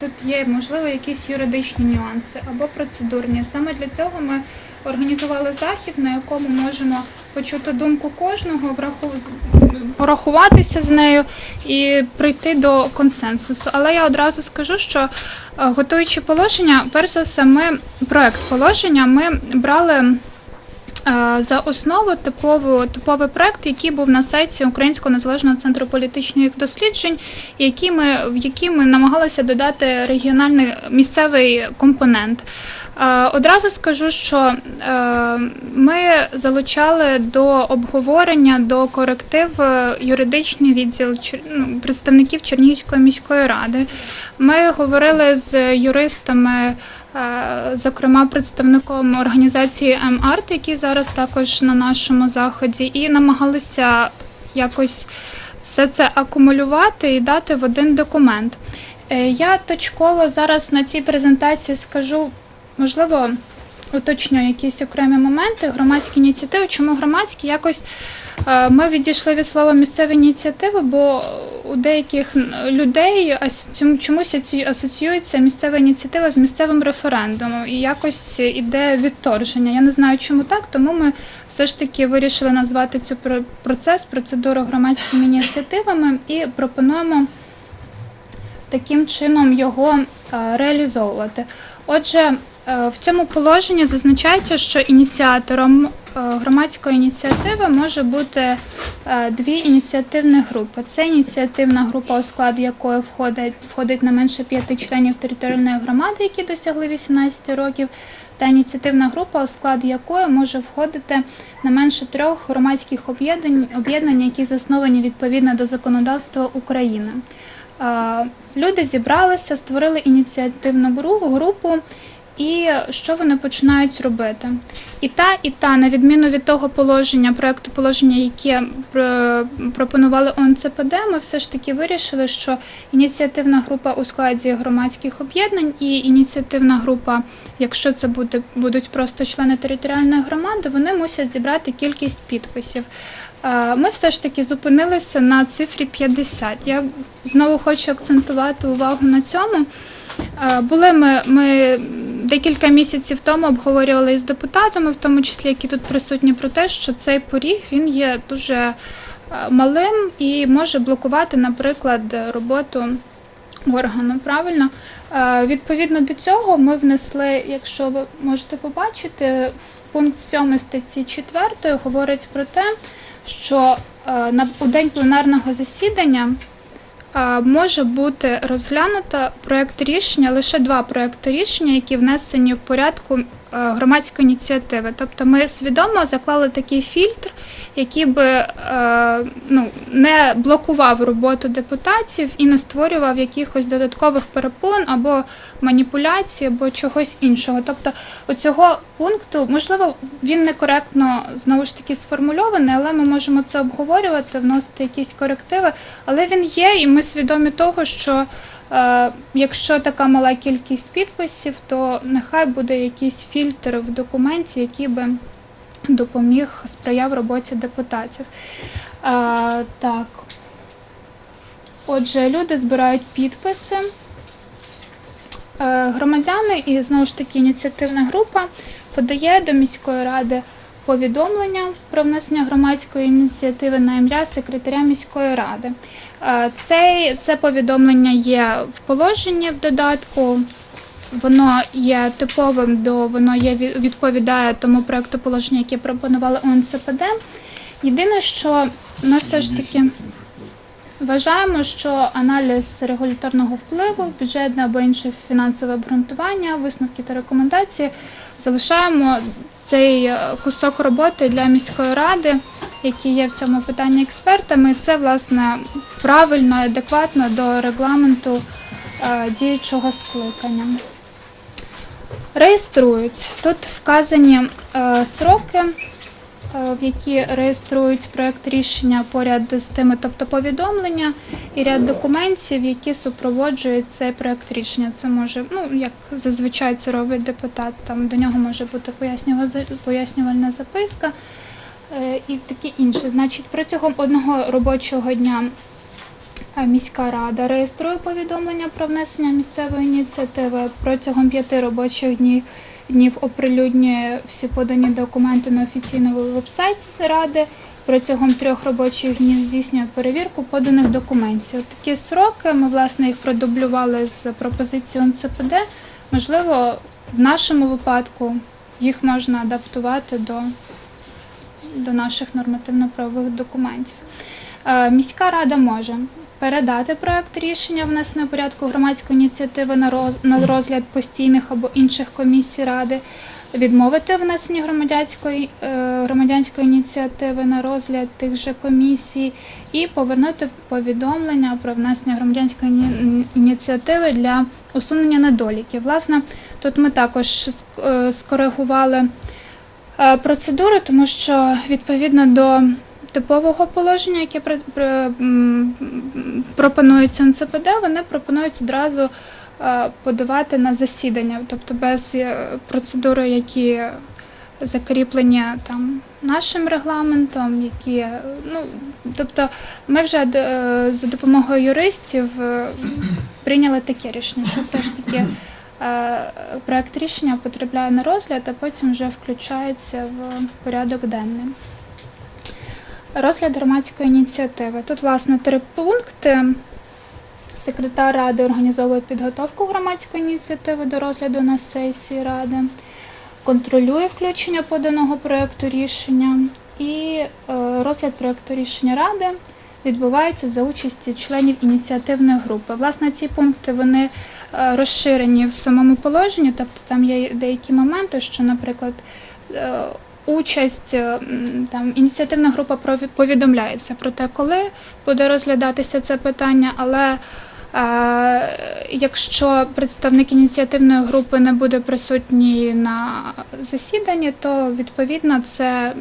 Тут є можливо якісь юридичні нюанси або процедурні. Саме для цього ми організували захід, на якому можемо почути думку кожного, порахуватися з нею і прийти до консенсусу. Але я одразу скажу, що е, готуючи положення, перш за все, ми проект положення ми брали. Е, За основу типову, типовий проект, який був на сайті Українського незалежного центру політичних досліджень, які ми, в які ми намагалися додати регіональний місцевий компонент. Е, Одразу скажу, що е, ми залучали до обговорення, до коректив юридичний відділ ну, представників Чернігівської міської ради. Ми говорили з юристами. Е, Зокрема, представником організації МАРТ, який зараз також на нашому заході, і намагалися якось все це акумулювати і дати в один документ. Е, Я точково зараз на цій презентації скажу, можливо, уточню якісь окремі моменти. Громадські ініціативи. Чому громадські? Якось е, ми відійшли від слова місцеві ініціативи, бо у деяких людей чомусь асоці- асоціюється місцева ініціатива з місцевим референдумом, і якось іде відторження. Я не знаю, чому так, тому ми все ж таки вирішили назвати цю про- процес, процедуру громадськими ініціативами і пропонуємо таким чином його е, реалізовувати. Отже, в цьому положенні зазначається, що ініціатором е, громадської ініціативи може бути е, дві ініціативні групи. Це ініціативна група, у склад якої входить, входить не менше п'яти членів територіальної громади, які досягли 18 років, та ініціативна група, у склад якої може входити не менше трьох громадських об'єднань, які засновані відповідно до законодавства України. Е, Люди зібралися, створили ініціативну гру- групу, і що вони починають робити? І та, і та, на відміну від того положення, проекту положення, яке пропонували ОНЦПД, ми все ж таки вирішили, що ініціативна група у складі громадських об'єднань і ініціативна група, якщо це буде, будуть просто члени територіальної громади, вони мусять зібрати кількість підписів. Ми все ж таки зупинилися на цифрі 50. Я знову хочу акцентувати увагу на цьому. Були ми, ми декілька місяців тому обговорювали із депутатами, в тому числі які тут присутні, про те, що цей поріг він є дуже е, малим і може блокувати, наприклад, роботу органу. Правильно, Е, відповідно до цього, ми внесли, якщо ви можете побачити, пункт 7 статті 4 говорить про те, що е, на у день пленарного засідання може бути розглянуто проект рішення, лише два проекти рішення, які внесені в порядку е, громадської ініціативи. Тобто ми свідомо заклали такий фільтр, який би е, ну, не блокував роботу депутатів і не створював якихось додаткових перепон або маніпуляцій, або чогось іншого. Тобто, оцього пункту, можливо, він некоректно знову ж таки сформульований, але ми можемо це обговорювати, вносити якісь корективи. Але він є, і ми свідомі того, що е, якщо така мала кількість підписів, то нехай буде якийсь фільтр в документі, який би допоміг сприяв роботі депутатів. Е, так. Отже, люди збирають підписи. Е, Громадяни і знову ж таки ініціативна група подає до міської ради повідомлення про внесення громадської ініціативи на ім'я секретаря міської ради. Е, Цей, це повідомлення є в положенні в додатку. Воно є типовим до воно є відповідає тому проекту положення, яке пропонували ОНЦПД. Єдине, що ми все ж таки вважаємо, що аналіз регуляторного впливу, бюджетне або інше фінансове обґрунтування, висновки та рекомендації залишаємо цей е, кусок роботи для міської ради, які є в цьому питанні експертами. Це власне правильно і адекватно до регламенту е, діючого скликання. Реєструють. Тут вказані е, сроки, е, в які реєструють проект рішення поряд з тими, тобто повідомлення і ряд документів, які супроводжують цей проект рішення. Це може, ну як зазвичай це робить депутат. Там до нього може бути пояснюва- пояснювальна записка е, і таке інше. Значить, протягом одного робочого дня Міська рада реєструє повідомлення про внесення місцевої ініціативи протягом п'яти робочих днів. Днів оприлюднює всі подані документи на офіційному вебсайті ради. Протягом трьох робочих днів здійснює перевірку поданих документів. Такі сроки ми власне їх продублювали з пропозицією НЦПД. Можливо, в нашому випадку їх можна адаптувати до, до наших нормативно-правових документів. Е, Міська рада може передати проект рішення внесеного порядку громадської ініціативи на роз- на розгляд постійних або інших комісій ради, відмовити внесення громадянської, е, громадянської ініціативи на розгляд тих же комісій і повернути повідомлення про внесення громадянської іні- ініціативи для усунення недоліків. Власне, тут ми також е, скоригували е, процедуру, тому що відповідно до типового положення, яке пропонується НЦПД, вони пропонують одразу е, подавати на засідання, тобто без е, процедури, які закріплені там нашим регламентом, які е, ну тобто ми вже за допомогою юристів прийняли таке рішення, що все ж таки проект рішення потрапляє на розгляд, а потім вже включається в порядок денний. Розгляд громадської ініціативи. Тут, власне, три пункти. Секретар ради організовує підготовку громадської ініціативи до розгляду на сесії ради, контролює включення поданого проєкту рішення і е, розгляд проєкту рішення ради відбувається за участі членів ініціативної групи. Власне, ці пункти вони е, розширені в самому положенні, тобто там є деякі моменти, що, наприклад, е, участь е, там ініціативна група повідомляється про те, коли буде розглядатися це питання, але е, якщо представник ініціативної групи не буде присутній на засіданні, то відповідно це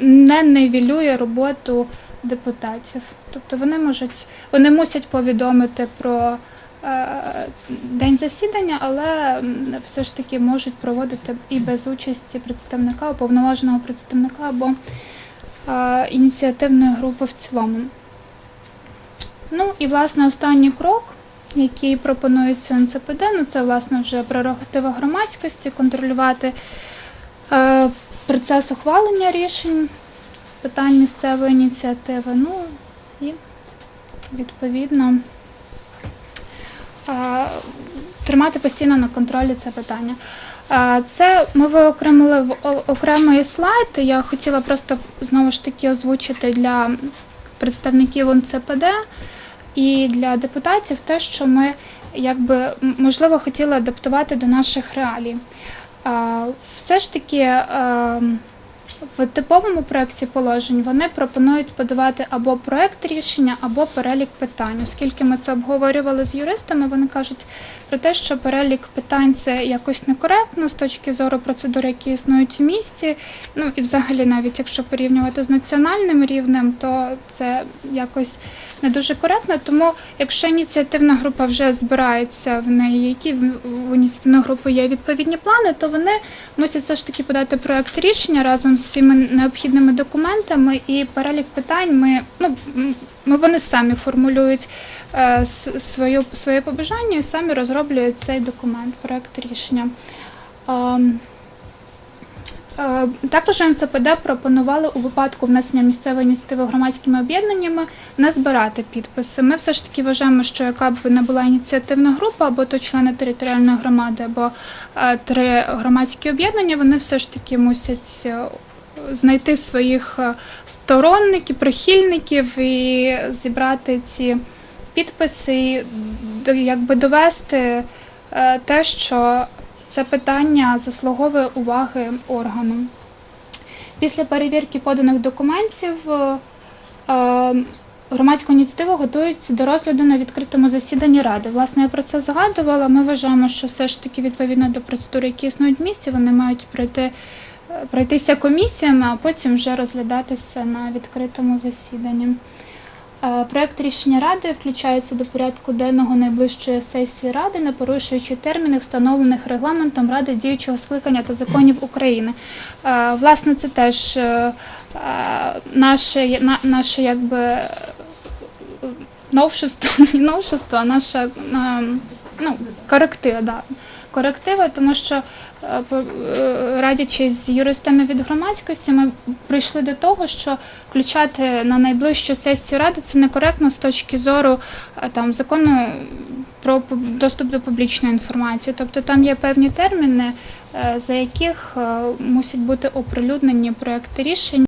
не нивелює роботу депутатів. Тобто вони можуть, вони мусять повідомити про день засідання, але все ж таки можуть проводити і без участі представника, уповноваженого представника або е, ініціативної групи в цілому. Ну і власне останній крок, який пропонується НЦПД, ну це власне вже прерогатива громадськості, контролювати е, процес ухвалення рішень з питань місцевої ініціативи. Ну і відповідно е, тримати постійно на контролі це питання. Е, Це ми виокремили в окремий слайд. Я хотіла просто знову ж таки озвучити для представників НЦПД і для депутатів те, що ми якби можливо хотіли адаптувати до наших реалій. Е, Все ж таки е, в типовому проєкті положень вони пропонують подавати або проєкт рішення, або перелік питань. Оскільки ми це обговорювали з юристами, вони кажуть про те, що перелік питань це якось некоректно з точки зору процедур, які існують в місті. Ну і взагалі, навіть якщо порівнювати з національним рівнем, то це якось не дуже коректно. Тому, якщо ініціативна група вже збирається в неї, які в ініціативної групи є відповідні плани, то вони мусять все ж таки подати проект рішення разом з всіма необхідними документами і перелік питань. Ми ну ми вони самі формулюють е, свою своє побажання і самі розроблюють цей документ, проект рішення. Е, Також НЦПД пропонували у випадку внесення місцевої ініціативи громадськими об'єднаннями не збирати підписи. Ми все ж таки вважаємо, що яка б не була ініціативна група, або то члени територіальної громади, або е, три громадські об'єднання, вони все ж таки мусять знайти своїх е, сторонників, прихильників і зібрати ці підписи, і якби довести е, те, що це питання заслуговує уваги органу. Після перевірки поданих документів е, е, громадська готується до розгляду на відкритому засіданні ради. Власне, я про це згадувала. Ми вважаємо, що все ж таки відповідно до процедур, які існують в місті, вони мають пройти, пройтися комісіями, а потім вже розглядатися на відкритому засіданні. Е, Проект рішення ради включається до порядку денного найближчої сесії ради, не порушуючи терміни, встановлених регламентом ради діючого скликання та законів України. Е, Власне, це теж е, наше, на- наше якби. новшество, не новшество, а наша е, ну, коректива, да. Коректива, тому що е, е, радячись з юристами від громадськості, ми прийшли до того, що включати на найближчу сесію ради це некоректно з точки зору е, там закону про доступ до публічної інформації. Тобто там є певні терміни, за яких мусять бути оприлюднені проекти рішень.